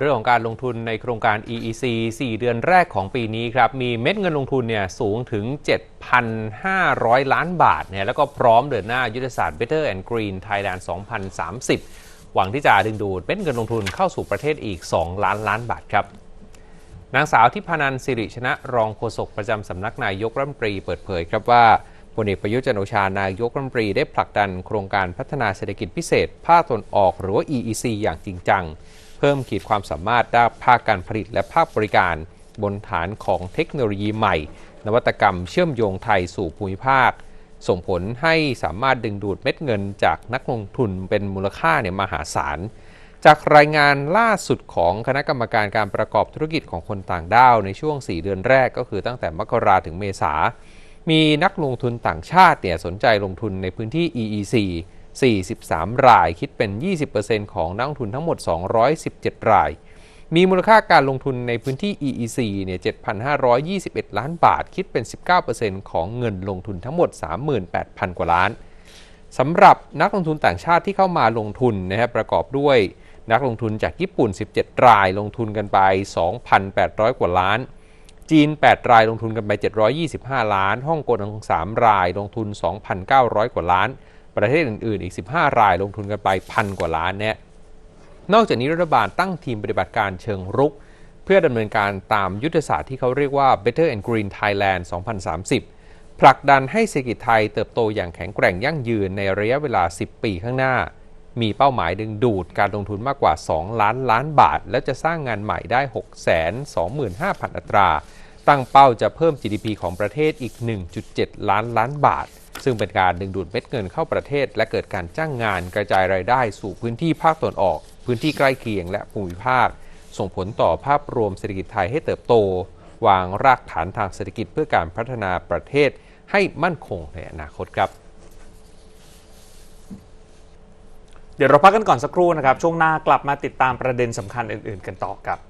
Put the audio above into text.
เรื่องของการลงทุนในโครงการ EEC 4 เดือนแรกของปีนี้ครับ มีเม็ดเงินลงทุนเนี่ยสูงถึง 7,500 ล้านบาทเนี่ยแล้วก็พร้อมเดินหน้ายุทธศาสตร์ Better and Green Thailand 2030 หวังที่จะดึงดูดเม็ดเงินลงทุนเข้าสู่ประเทศอีก 2 ล้านล้านบาทครับ นางสาวทิพานันสิริชนะรองโฆษกประจำสำนักนายกรัฐมนตรีเปิดเผยครับว่าพลเอกประยุทธ์จันโอชานายกรัฐมนตรีได้ผลักดันโครงการพัฒนาเศรษฐกิจพิเศษภาคตนออกหรือว่า EEC อย่างจริงจัง เพิ่มขีดความสามารถด้านภาคการผลิตและภาคบริการบนฐานของเทคโนโลยีใหม่ นวัตกรรมเชื่อมโยงไทยสู่ภูมิภาค ส่งผลให้สามารถดึงดูดเม็ดเงินจากนักลงทุนเป็นมูลค่าเนี่ยมหาศาล จากรายงานล่าสุดของคณะกรรมการการประกอบธุรกิจของคนต่างด้าวในช่วง 4 เดือนแรกก็คือตั้งแต่มกราถึงเมษา มีนักลงทุนต่างชาติเนี่ยสนใจลงทุนในพื้นที่ EEC 43 ราย คิดเป็น 20%ของนักลงทุนทั้งหมด 217 ราย มีมูลค่าการลงทุนในพื้นที่ EEC เนี่ย 7,521 ล้านบาท คิดเป็น 19%ของเงินลงทุนทั้งหมด 38,000 กว่าล้านสำหรับนักลงทุนต่างชาติที่เข้ามาลงทุนนะครับประกอบด้วยนักลงทุนจากญี่ปุ่น 17 รายลงทุนกันไป 2,800 กว่าล้าน จีน 8 รายลงทุนกันไป 725 ล้าน ฮ่องกง3รายลงทุน 2,900 กว่าล้าน ประเทศอื่นๆ อีก 15 รายลงทุนกันไปพันกว่าล้านเนี่ยนอกจากนี้รัฐบาลตั้งทีมปฏิบัติการเชิงรุก เพื่อดำเนินการตามยุทธศาสตร์ที่เขาเรียกว่า Better and Green Thailand 2030 ผลักดันให้เศรษฐกิจไทยเติบโตอย่างแข็งแกร่งยั่งยืนในระยะเวลา 10 ปีข้างหน้า มีเป้าหมายดึงดูดการลงทุนมากกว่า 2 ล้านล้านบาท และจะสร้างงานใหม่ได้ 625,000 อัตรา ตั้งเป้าจะเพิ่ม GDP ของประเทศอีก 1.7 ล้านล้านบาท ซึ่งเป็นการดึงดูดเม็ดเงินเข้าประเทศ และเกิดการจ้างงานกระจายรายได้สู่พื้นที่ภาคตะวันออก พื้นที่ใกล้เคียงและภูมิภาค ส่งผลต่อภาพรวมเศรษฐกิจไทยให้เติบโต วางรากฐานทางเศรษฐกิจเพื่อการพัฒนาประเทศให้มั่นคงในอนาคตครับเดี๋ยวเราพักกันก่อนสักครู่นะครับ ช่วงหน้ากลับมาติดตามประเด็นสำคัญอื่น ๆ กันต่อครับ